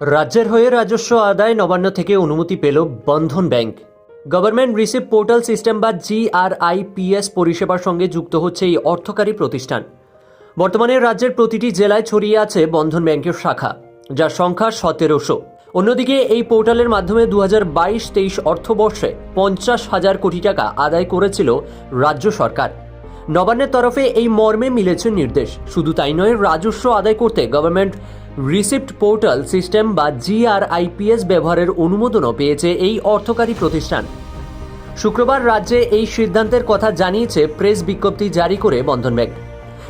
রাজ্যের হয়ে রাজস্ব আদায় নবান্ন থেকে অনুমতি পেল Bandhan bank. Government receive portal system বা জিআরআইপিএস পরিষেবার সঙ্গে যুক্ত হচ্ছে এই অর্থকারী প্রতিষ্ঠান। বর্তমানে রাজ্যের প্রতিটি জেলায় ছড়িয়ে আছে বন্ধন ব্যাংকের শাখা, যার সংখ্যা সতেরোশো। অন্যদিকে এই পোর্টালের মাধ্যমে দু হাজার বাইশ তেইশ অর্থবর্ষে পঞ্চাশ হাজার কোটি টাকা আদায় করেছিল রাজ্য সরকার। নবান্নের তরফে এই মর্মে মিলেছে নির্দেশ। শুধু তাই নয়, রাজস্ব আদায় করতে গভর্নমেন্ট রিসিপ্ট পোর্টাল সিস্টেম বা জিআরআইপিএস ব্যবহারের অনুমোদনও পেয়েছে এই অর্থকারী প্রতিষ্ঠান। শুক্রবার রাজ্যে এই সিদ্ধান্তের কথা জানিয়েছে প্রেস বিজ্ঞপ্তি জারি করে বন্ধন ব্যাংক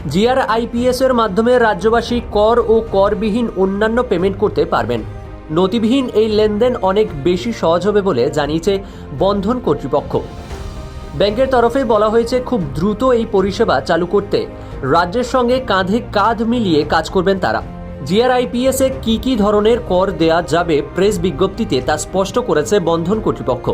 জিআরআইপিএস এর মাধ্যমে রাজ্যবাসী কর ও করবিহীন অন্যান্য পেমেন্ট করতে পারবেন। নথিবিহীন এই লেনদেন অনেক বেশি সহজ হবে বলে জানিয়েছে বন্ধন কর্তৃপক্ষ। ব্যাংকের তরফে বলা হয়েছে খুব দ্রুত এই পরিষেবা চালু করতে। রাজ্যের সঙ্গে কাঁধে কাঁধ মিলিয়ে কাজ করবেন তারা। জিআরআইপিএস এ কি কি ধরনের কর দেয়া যাবে প্রেস বিজ্ঞপ্তিতে তা স্পষ্ট করেছে বন্ধন কর্তৃপক্ষ।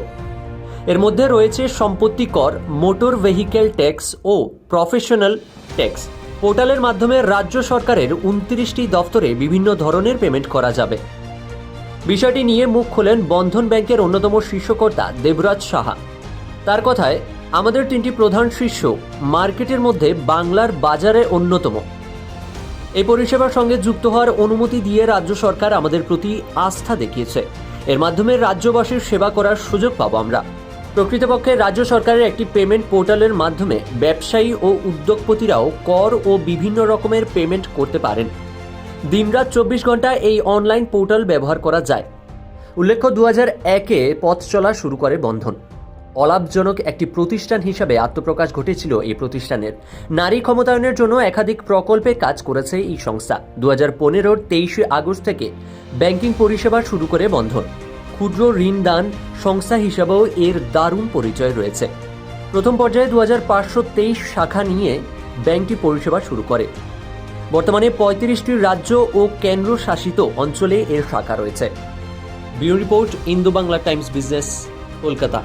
এর মধ্যে রয়েছে সম্পত্তি কর, মোটর ভেহিকেল ট্যাক্স ও প্রফেশনাল ট্যাক্স। পোর্টালের মাধ্যমে রাজ্য সরকারের উনত্রিশটি দফতরে বিভিন্ন ধরনের পেমেন্ট করা যাবে। বিষয়টি নিয়ে মুখ খোলেন বন্ধন ব্যাংকের অন্যতম শীর্ষকর্তা দেবরাজ সাহা। তার কথায়, আমাদের তিনটি প্রধান শীর্ষ, মার্কেটের মধ্যে বাংলার বাজারে অন্যতম। এই পরিষেবার সঙ্গে যুক্ত হওয়ার অনুমতি দিয়ে রাজ্য সরকার আমাদের প্রতি আস্থা দেখিয়েছে। এর মাধ্যমে রাজ্যবাসীর সেবা করার সুযোগ পাবো আমরা। প্রকৃতপক্ষে রাজ্য সরকারের একটি পেমেন্ট পোর্টালের মাধ্যমে ব্যবসায়ী ও উদ্যোগপতিরাও কর ও বিভিন্ন রকমের পেমেন্ট করতে পারেন। দিনরাত চব্বিশ ঘণ্টা এই অনলাইন পোর্টাল ব্যবহার করা যায়। উল্লেখ্য দু হাজার একে পথ চলা শুরু করে বন্ধন। অলাভজনক একটি প্রতিষ্ঠান হিসাবে আত্মপ্রকাশ ঘটেছিল এই প্রতিষ্ঠানের। নারী ক্ষমতায়নের জন্য একাধিক প্রকল্পে কাজ করেছে এই সংস্থা। দু হাজার পনেরোর তেইশে আগস্ট থেকে ব্যাংকিং পরিষেবা শুরু করে বন্ধন। ক্ষুদ্র ঋণ দান সংস্থা হিসাবেও এর দারুণ পরিচয় রয়েছে। প্রথম পর্যায়ে দু হাজার পাঁচশো তেইশ শাখা নিয়ে ব্যাংকটি পরিষেবা শুরু করে। বর্তমানে পঁয়ত্রিশটি রাজ্য ও কেন্দ্র শাসিত অঞ্চলে এর শাখা রয়েছে। Bureau report, Indo Bangla Times business, Kolkata.